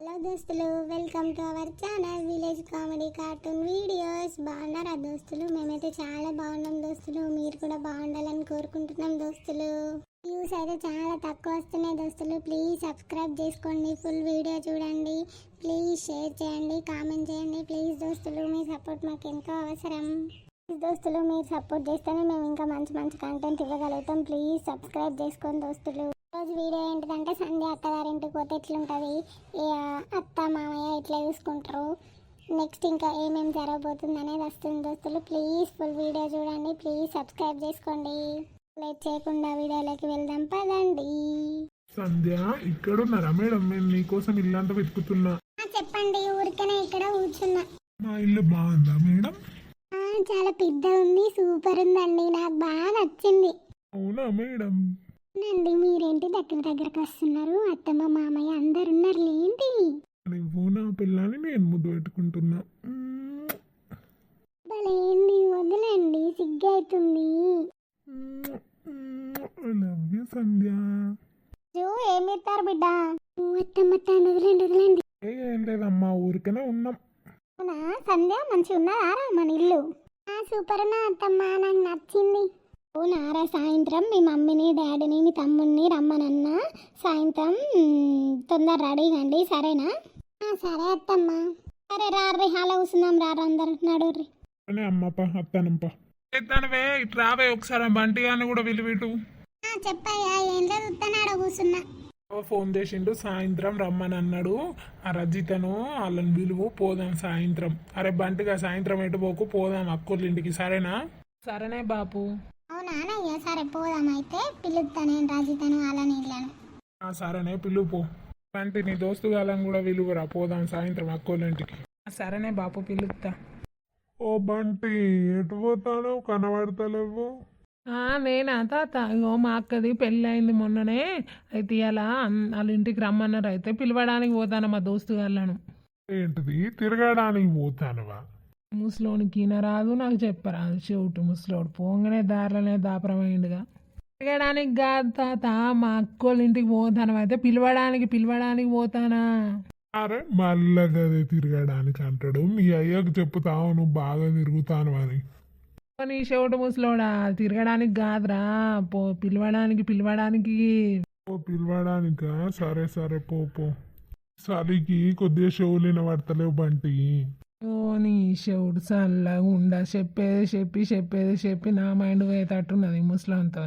Hello దోస్తులు welcome to our channel village comedy cartoon videos. బాగున్నారా దోస్తులు? మేమైతే చాలా బాగున్నాం దోస్తులు. మీరు కూడా బాగుండాలని కోరుకుంటున్నాం దోస్తులు. వ్యూస్ అయితే చాలా తక్కువ వస్తున్నాయి దోస్తులు. ప్లీజ్ సబ్స్క్రైబ్ చేసుకోండి. ఫుల్ వీడియో చూడండి. ప్లీజ్ షేర్ చేయండి. కామెంట్ చేయండి. ప్లీజ్ దోస్తులు మీ సపోర్ట్ మాకు ఎంతో అవసరం. ప్లీజ్ దోస్తులు మీరు సపోర్ట్ చేస్తేనే మేము ఇంకా మంచి మంచి కంటెంట్ ఇవ్వగలుగుతాం. ప్లీజ్ సబ్స్క్రైబ్ చేసుకోండి దోస్తులు. రోజు వీడియో ఏంటిదంటే సంధ్య అత్తగారింటికి పోతే ఎట్లుంటుంది? అత్త మామయ్య ఇట్లా చూసుకుంటారు. నెక్స్ట్ ఇంకా ఏమేమి జరగబోతుంది అనేది వస్తుంది దోస్తులు. ప్లీజ్ ఫుల్ వీడియో చూడండి. ప్లీజ్ సబ్స్క్రైబ్ చేసుకోండి. లేట్ చేయకుండా వీడియోలోకి వెళ్దాం. పదండి. సంధ్య ఇక్కడున్నారా మేడం? నేను నీకోసం ఇల్లంతా వెతుకుతున్నా. చెప్పండి. ఊరికనే ఇక్కడ కూర్చున్నా. మా ఇల్లు బాగుందా మేడం? చాలా పెద్ద ఉంది సూపర్ ఉందండి నాకు బాగా నచ్చింది. అవునా మేడం? నండి మీరేంటి దగ్గర దగ్గరకు వస్తున్నారు? అత్తమ్మ మామయ్య అందరు ఉన్నారు ఏంటి నువ్వు నా పిల్లని నేను ముద్దు పెట్టుకుంటున్నా. భలేండి వదిలేండి సిగ్గైతుంది. love you, సంధ్య. జో ఏమి ఇస్తారు బిడ్డ? మొత్తం మొత్తం వదిలేండి వదిలేండి. ఏ ఏం లేదమ్మా ఊరికనే ఉన్నాం. అవునా సంధ్య మంచిగా ఉన్నదారా మన ఇల్లు? ఆ సూపర్ ఉన్నా అత్తమ్మ నాకు నచ్చింది. అవునారా సాయంత్రం మీ మమ్మీని డాడీని మీ తమ్ముడిని రమ్మనన్నా. సాయంత్రం తొందర రెడీ కండి సరేనా? ఆ, సరే అత్తమ్మ. సరే రారీ హాల కూర్చుందాం రారు అందరు నడుర్రి అనే అమ్మప్ప అత్తానప్ప ఎత్తానవే ఇటు రావే ఒకసారి బంటి గాని కూడా విలువిటు ఆ, చెప్పయ్యా ఏం లేదు ఉత్తనాడ కూర్చున్నా? ఫోన్ చేసిండు సాయంత్రం రమ్మని అన్నాడు ఆ రజితను వాళ్ళని విలువు పోదాం సాయంత్రం. అరే బంటిగా సాయంత్రం ఎటు పోకు పోదాం అక్కోళ్ళ ఇంటికి సరేనా? సరేనే బాపు. అవునా సరే పోదాం అయితే పిలుస్తానేను రాజితను అలా నీళ్ళను ఆ సరేనే పిలువు పో. బంటి నీ దోస్తు గాలని కూడా విలువరా? పోదాం సాయంత్రం అక్కోళ్ళ ఇంటికి సరేనే బాపు పిలుస్తా ఓ బంటి ఎటు పోతాను కనబడతలేవు. ఆ, నేనా తాత? ఇగో మా అక్కది పెళ్ళి అయింది మొన్ననే. అయితే ఇలా వాళ్ళ ఇంటికి రమ్మన్నారు. అయితే పిలవడానికి పోతాను మా దోస్తు వాళ్ళను ఏంటిది? తిరగడానికి పోతానువా? ముసలోనికి రాదు నాకు చెప్పరాదు చెవుటు ముసలోడు పోగానే దారిలోనే దాపరమైండుగా. తిరగడానికి కాదు తాత మా అక్కోళ్ళ ఇంటికి పోతాను అయితే పిలవడానికి పిలవడానికి పోతానా? అరే మళ్ళా గదే తిరగడానికి అంటాడు మీ అయ్యకు చెప్పుతావు నువ్వు బాగా తిరుగుతాను అని. నీ చెవుటు ముసలోడా తిరగడానికి కాదురా పో పిలవడానికి పిలవడానికి. ఓ పిలవడానికా? సరే సరే పో పో. చలికి కొద్దిగా షోలు పడతలేవు బంటి. ఓ నీ శివుడు చల్లగా ఉండ. చెప్పేది చెప్పి చెప్పేది చెప్పి నా మైండ్ పోయేటట్టున్నది ముసలంతో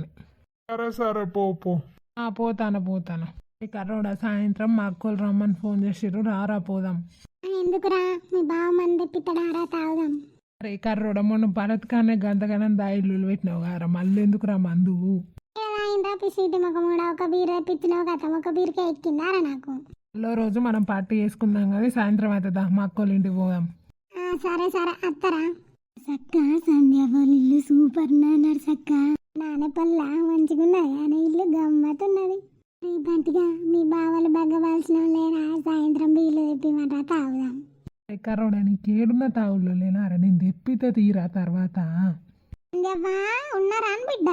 సరే సరే పో పో. ఆ పోతాను పోతాను. ఈ కర్రోడా సాయంత్రం మా అక్కలు రమ్మని ఫోన్ చేసిర్రు. రారా పోదాం. ఎందుకురా? మీ బావ మంది తెప్పిస్తాడారా తాగుదాం. అరే కర్రోడా మొన్న భరత్కానే గంతగానం దాయిల్లు పెట్టినావు గారా? మళ్ళీ ఎందుకురా మందు? ఇందా పిసిటి ముఖమూడ? ఒక బీర్ తెప్పించినావు కదా ఒక బీర్కే ఎక్కిందారా నాకు? రోజు మనం పార్టీ చేసుకుందాం కానీ సాయంత్రం అవుతుందా మా అక్కలు ఇంటికి పోదాం. సరే సరే అత్తరా. సక్క సంధ్య వాళ్ళ ఇల్లు సూపర్ అన్నారు సక్క. నాన్న పల్ల మంచిగున్నది ఆయన ఇల్లు గమ్మతున్నది రే బంటిగా మీ బావలు బగ్గవలసిన లేరా సాయంత్రం బీర్లు తెప్పిమంటా తాగుదాం. అరే కర్రోడా నీకు ఏడున్న తావుల్లో లేనారా? నేను తెప్పితే తీరా తర్వాత? సంధ్యవ్వా ఉన్నారా అని బిడ్డ?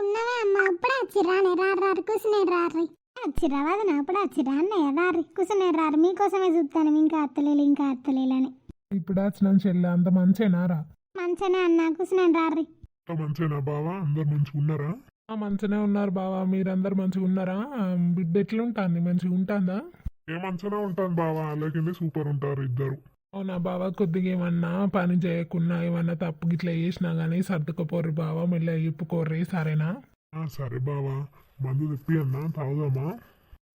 ఉన్నవే అమ్మ అప్పుడే వచ్చిరానే రారు రారు కూర్చునేరు రారు. వచ్చిరా వదన అప్పుడే వచ్చిరా అన్నయ్య రారు కూర్చునేరు రారు. మీకోసమే చూస్తాను ఇంకా అత్తలేలు ఇంకా అత్తలేలు అని. ఇప్పుడు వచ్చిన చెల్లె అంత మంచేనారా? మంచిగానే అన్న కూర్చునేరు రారు మంచేనా బావా? అందరు మంచిగా ఉన్నారా? మంచిగానే ఉన్నారు బావా. మీరందరు మంచిగా ఉన్నారా? ఆ, బిడ్డ ఎట్లుంటుంది? మంచిగా ఉంటుందా? ఏ మంచిగా ఉంటాను బావా. అలాగే సూపర్ ఉంటారు ఇద్దరు. అవునా బావా? కొద్దిగా ఏమన్నా పని చేయకున్నా ఏమన్నా తప్పు గిట్లా చేసినా కానీ సర్దుకుపోర్రి బావా. మెల్ల ఇప్పుకోర్రి సరేనా? ఆ, సరే బావా. మందు తెప్పి అన్నా తాగుదామా?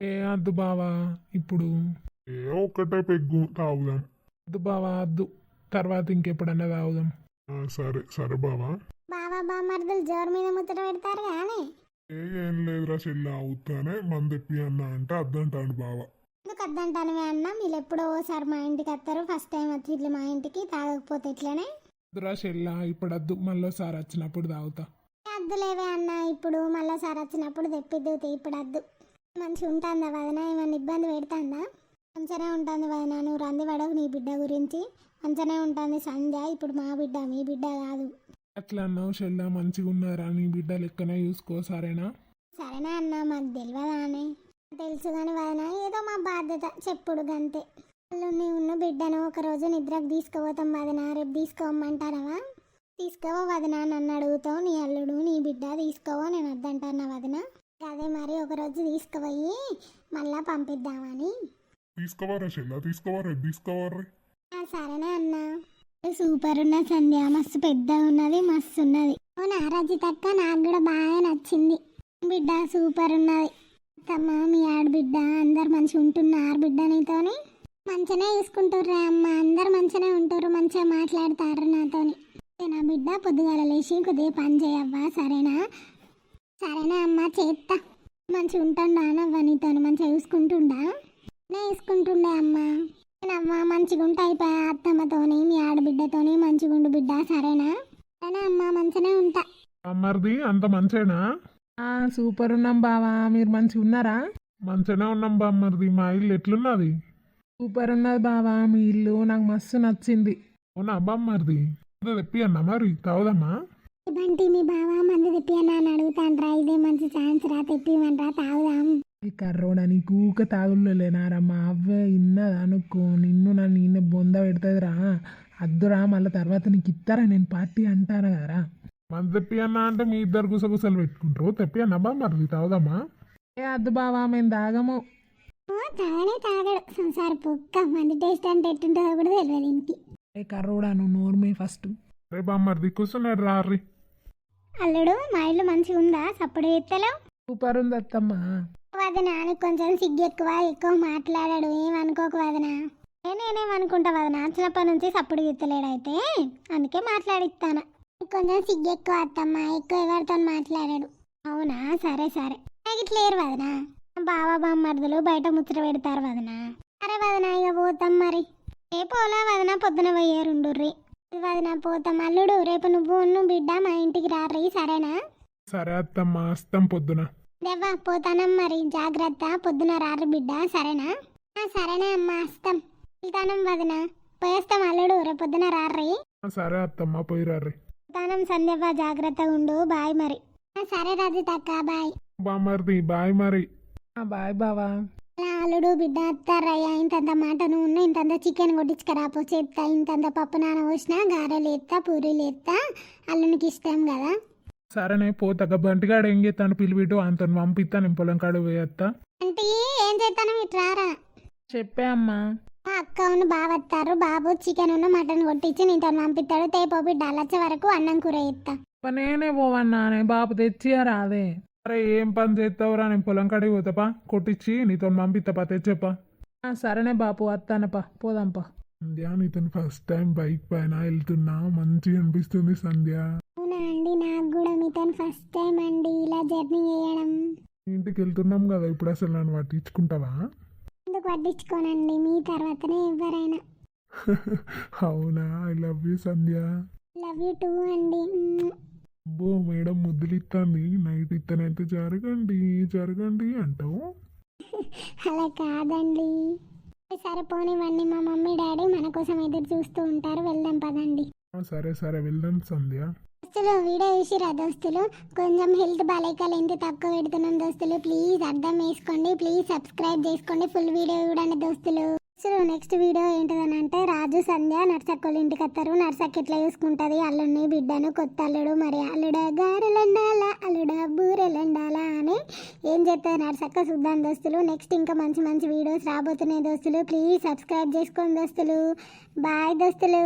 ఏ అద్దు బావా. ఇప్పుడు ఏ ఒక్కటే పెగ్గు తాగుదాం. అద్దు బావా అద్దు తర్వాత ఇంకెప్పుడన్నా తాగుదాం. ఆ, సరే సరే బావా. బాబా బామర్దులు జోరు మీద ముచ్చట పెడతారు కానీ ఏ ఏం లేదురా చెల్లి అవుతానే మందు అన్నా అంటే అద్దంటాడు బావా. ఎందుకు వద్దంటాను అన్న? మీరు ఎప్పుడో ఓసారి మా ఇంటికి వస్తారు. ఫస్ట్ టైం వచ్చి ఇట్లా మా ఇంటికి తాగకపోతే ఇట్లనే అద్దురా చెల్లా ఇప్పుడు అద్దు మళ్ళీ సార్ వచ్చినప్పుడు తాగుతా అద్దులేవే అన్న ఇప్పుడు మళ్ళీ సార్ వచ్చినప్పుడు తెప్పిద్దు ఇప్పుడు అద్దు మంచిగా ఉంటుందా వదన? ఏమైనా ఇబ్బంది పెడుతుందా? మంచిగానే ఉంటుంది వదన నువ్వు రంది పడవు నీ బిడ్డ గురించి. మంచిగానే ఉంటుంది సంధ్య ఇప్పుడు మా బిడ్డ మీ బిడ్డ కాదు. అట్లా అన్నావు చెల్లా మంచిగా ఉన్నారా? నీ బిడ్డ లెక్కనే చూసుకో సరేనా? సరేనా అన్న మాకు తెలియదా అని? తెలుసు కానీ వదన ఏదో మా బాధ్యత చెప్పుడు గంతే. అల్లుడిని ఉన్న బిడ్డను ఒక రోజు నిద్రకు తీసుకుపోతాం వదన రేపు తీసుకోమంటారవా? తీసుకోవా వదన నన్ను అడుగుతావు నీ అల్లుడు నీ బిడ్డ తీసుకోవా? నేను వద్దంటానా వదన? అదే మరి ఒక రోజు తీసుకుపోయి మళ్ళా పంపిద్దామని. తీసుకోవారా చెల్లా తీసుకోవారా తీసుకోవారా సరేనే అన్నా. సూపర్ ఉన్న సంధ్య మస్తు పెద్ద ఉన్నది మస్తు ఉన్నది. ఓ నారాజీ తక్క నాకు కూడా బాగా నచ్చింది. బిడ్డ సూపర్ ఉన్నది. అత్తమ్మ మీ ఆడబిడ్డ అందరు మంచిగా ఉంటున్నారు బిడ్డ నీతోని. మంచిగానే చూసుకుంటుర్రా అమ్మ అందరు మంచిగానే ఉంటారు మంచిగా మాట్లాడతారు నాతోని. నా బిడ్డ పొద్దుగాల లేచి కొద్దిగా పని చేయవ్వా సరేనా? సరేనా అమ్మ చేత్తా. మంచిగా ఉంటాను నవ్వ నీతోని మంచిగా చూసుకుంటుండా? నే చూసుకుంటుండే అమ్మ. నేనమ్మ మంచిగా ఉంటా అయిపోయా. అత్తమ్మతోని మీ ఆడబిడ్డతోని మంచిగా ఉండు బిడ్డ సరేనా? సరేనా అమ్మ మంచిగానే ఉంటా. అమ్మర్ది అంత మంచేనా? ఆ, సూపర్ ఉన్నాం బావా. మీరు మంచిగా ఉన్నారా? మంచిగానే ఉన్నాం బామ్మర్ది మా ఇల్లు ఎట్లున్నది? సూపర్ ఉన్నది బావా. మీ ఇల్లు నాకు మస్తు నచ్చింది. అవునా బామ్మర్ది తెప్పి అన్న మరి? తాగుదమ్మా బంటి మీ బావ మంది తెప్పియన్నా అని అడుగుతాండ్రా. ఇదే మంచి ఛాన్స్ రా. తెప్పిమంట్రా తాగుదాం. ఈ కర్రోడని కూక తాగులేనారమ్మా అవ్వే ఇన్నది అనుకో నిన్ను నన్ను నిన్న బొంద పెడుతుందిరా అద్దురా మళ్ళీ తర్వాత నీకు ఇస్తారా నేను పార్టీ అంటాను కదరా మంది తెప్పి అన్న అంటే మీ ఇద్దరు గుసగుసలు పెట్టుకుంటారు తెప్పి అన్న బామ్మర్ది తాగుదామా ఏ అద్దు బావా మేము తాగము ఓ తాగనే తాగడు సంసార పొక్క మంది టేస్ట్ అంటే ఎట్టుంటుందో కూడా తెలియదు ఇంటికి ఏ కర్రోడా నువ్వు నోర్మే ఫస్ట్ రే బామ్మర్ది కూర్చున్నాడు రారి అల్లుడు మా ఇల్లు మంచిగా ఉందా సప్పుడు ఎత్తలేవు సూపర్ ఉంది అత్తమ్మ వదన? నీకు కొంచెం సిగ్గు ఎక్కువ ఎక్కువ మాట్లాడాడు. ఏమనుకోకు వదన? నేనేమనుకుంటా వదన? చిన్నప్పటి నుంచి సప్పుడు గిత్తలేడైతే అందుకే మాట్లాడిస్తాను కొంచెం సిగ్గు ఎక్కువ అత్తమ్మ ఎక్కువ ఎవరితో మాట్లాడాడు. అవునా? సరే సరే. నాకు ఇట్లేరు లేరు వదన? బావ బామ్మర్దులు బయట ముచ్చట పెడతారు వదన? సరే వదన ఇక పోతాం మరి. రేపు ఓలా వదన? పొద్దున పోయారుండుర్రి వదన పోతాం. అల్లుడు రేపు నువ్వు నువ్వు బిడ్డ మా ఇంటికి రారీ సరేనా? సరే అత్తమ్మ అస్తం పొద్దున. దేవా పోతానం మరి. జాగ్రత్త. పొద్దున రారు బిడ్డ. సరేనా? ఆ, సరేనా అమ్మ. వస్తాం వెళ్తానం వదిన. పోయేస్తాం అల్లుడు. రేపు పొద్దున రారీ ఆ, సరే అత్తమ్మ. పోయి రారి పోతానం సంధ్యవ్వ. జాగ్రత్తగా ఉండు. బాయ్ మరి. ఆ, సరే రాజు తక్క బాయ్. బామ్మర్ది బాయ్ మరి. ఆ, బాయ్ బావా. అలా అల్లుడు బిడ్డ అత్తారయ్యా ఇంతంత మటన్ ఉన్న ఇంతంత చికెన్ కొట్టించుకరాపో చేస్తా ఇంతంత పప్పు నాన పోసిన గారెలు ఎత్తా పూరీలు ఎత్తా అల్లునికి ఇష్టం కదా. సరేనే పోతాక బంటిగాడు ఏం చేస్తాను పిలిపిట్టు అంత పంపిస్తా నేను పొలం కాడు పోయేస్తా అంటే ఏం చేస్తాను ఇటు రారా? చెప్పే అమ్మా. మా అక్క ఉన్న వస్తారు బాబు చికెన్ ఉన్న మటన్ కొట్టించి నీతో పంపిస్తాడు తేపో బిడ్డ అలచ్చే వరకు అన్నం కూర అబ్బా, నేనే పోవన్నానే బాబు తెచ్చియా రాదే. అరే ఏం పని చేస్తావురా నేను పొలం కాడికి పోతాపా కొట్టించి నీతో పంపిస్తాపా తెచ్చప్పా. ఆ, సరేనే బాపు వస్తానప్పా పోదాంపా. సంధ్య నీతో ఫస్ట్ టైం బైక్ పైన వెళ్తున్నా. మంచిగా అనిపిస్తుంది సంధ్య. అవునా అండి? నాకు కూడా మీతో ఫస్ట్ టైం అండి. ఇలా జర్నీ చేయడం. ఇంటికి వెళ్తున్నాం కదా ఇప్పుడు అసలు నన్ను పట్టించుకుంటావా? ఎందుకు పట్టించుకోనండి? మీ తర్వాతనే ఎవరైనా. అవునా? I love you Sandhya. Love you too అండి. అబ్బో మేడం ముద్దులు ఇస్తుంది నైట్ ఇత్తనైతే జరగండి జరగండి అంటావు? అలా కాదండి. సరే పోనివ్వండి మా మమ్మీ డాడీ మన కోసం ఎదురు చూస్తూ ఉంటారు. వెళ్దాం పదండి. ఆ, సరే సరే వెళ్దాం సంధ్య. దోస్తులు వీడియో చూసిరా దోస్తులు? కొంచెం హెల్త్ బాగాలేక లెంత్ తక్కువ పెడుతున్నాం దోస్తులు. ప్లీజ్ అర్థం వేసుకోండి ప్లీజ్ సబ్స్క్రైబ్ చేసుకోండి. ఫుల్ వీడియో చూడండి దోస్తులు. దోస్తులు నెక్స్ట్ వీడియో ఏంటిదని అంటే రాజు సంధ్య నర్సక్కలు ఇంటికి వస్తారు. నర్సక్ ఎట్లా చూసుకుంటుంది? అల్లుడిని బిడ్డను కొత్త అల్లుడు మరి అల్లుడ గారెలండాలా అల్లుడ బూరెలండాలా అని ఏం చేస్తారు నర్సక్క? చూద్దాం దోస్తులు. నెక్స్ట్ ఇంకా మంచి మంచి వీడియోస్ రాబోతున్నాయి దోస్తులు. ప్లీజ్ సబ్స్క్రైబ్ చేసుకోండి దోస్తులు. బాయ్ దోస్తులు.